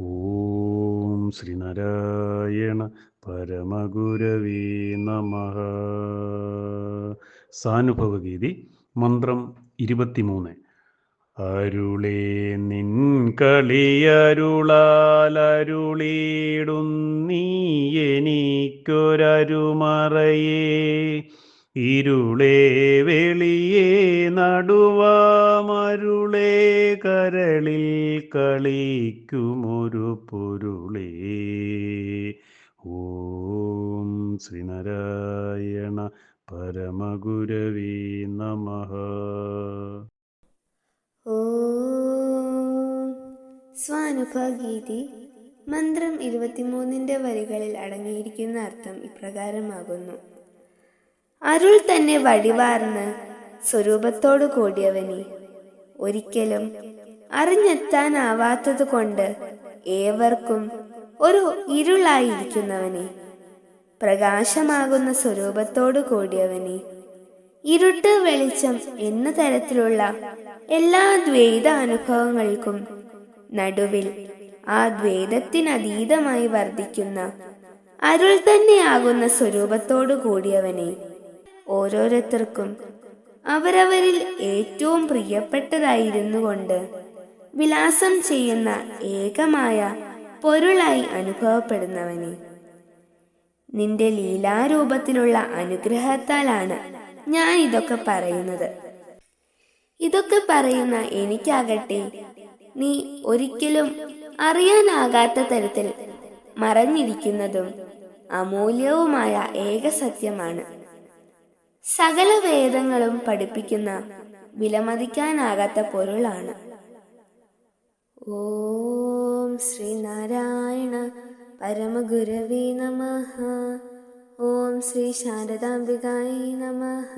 ഓം ശ്രീനാരായണ പരമഗുരവീ നമ. സാനുഭവഗീതി മന്ത്രം ഇരുപത്തിമൂന്ന്. അരുളേ നിൻ കളിയരുളാലരുളീടും നീ എനിക്കൊരരുമറയേ. ഇരുളേ വെളിയേ നടുവാമരുളേ കരളിൽ കളിക്കുമൊരു പൊരുളേ. ഓം ശ്രീനാരായണ പരമഗുരവീ നമ. ഓം സ്വാനുഭവഗീതി മന്ത്രം ഇരുപത്തിമൂന്നിന്റെ വരികളിൽ അടങ്ങിയിരിക്കുന്ന അർത്ഥം ഇപ്രകാരമാകുന്നു. അരുൾ തന്നെ വടിവാർന്ന് സ്വരൂപത്തോടു കൂടിയവനെ. ഒരിക്കലും അറിഞ്ഞെത്താനാവാത്തത് കൊണ്ട് ഏവർക്കും ഒരു ഇരുളായിരിക്കുന്നവനെ. പ്രകാശമാകുന്ന സ്വരൂപത്തോടു കൂടിയവനെ. ഇരുട്ട് വെളിച്ചം എന്ന തരത്തിലുള്ള എല്ലാ ദ്വൈത അനുഭവങ്ങൾക്കും നടുവിൽ ആ ദ്വൈതത്തിനതീതമായി വർദ്ധിക്കുന്ന അരുൾ തന്നെയാകുന്ന സ്വരൂപത്തോടു കൂടിയവനെ. ഓരോരുത്തർക്കും അവരവരിൽ ഏറ്റവും പ്രിയപ്പെട്ടതായിരുന്നു കൊണ്ട് വിലാസം ചെയ്യുന്ന ഏകമായ പൊരുളായി അനുഭവപ്പെടുന്നവനെ. നിന്റെ ലീലാരൂപത്തിലുള്ള അനുഗ്രഹത്താലാണ് ഞാൻ ഇതൊക്കെ പറയുന്നത്. ഇതൊക്കെ പറയുന്ന എനിക്കാകട്ടെ നീ ഒരിക്കലും അറിയാനാകാത്ത തരത്തിൽ മറഞ്ഞിരിക്കുന്നതും അമൂല്യവുമായ ഏക സത്യമാണ് സകല വേദങ്ങളും പഠിപ്പിക്കുന്ന വിലമതിക്കാനാകാത്ത പൊരുളാണ്. ഓം ശ്രീനാരായണ പരമഗുരവേ നമ. ഓം ശ്രീ ശാരദാംബികായി നമഃ.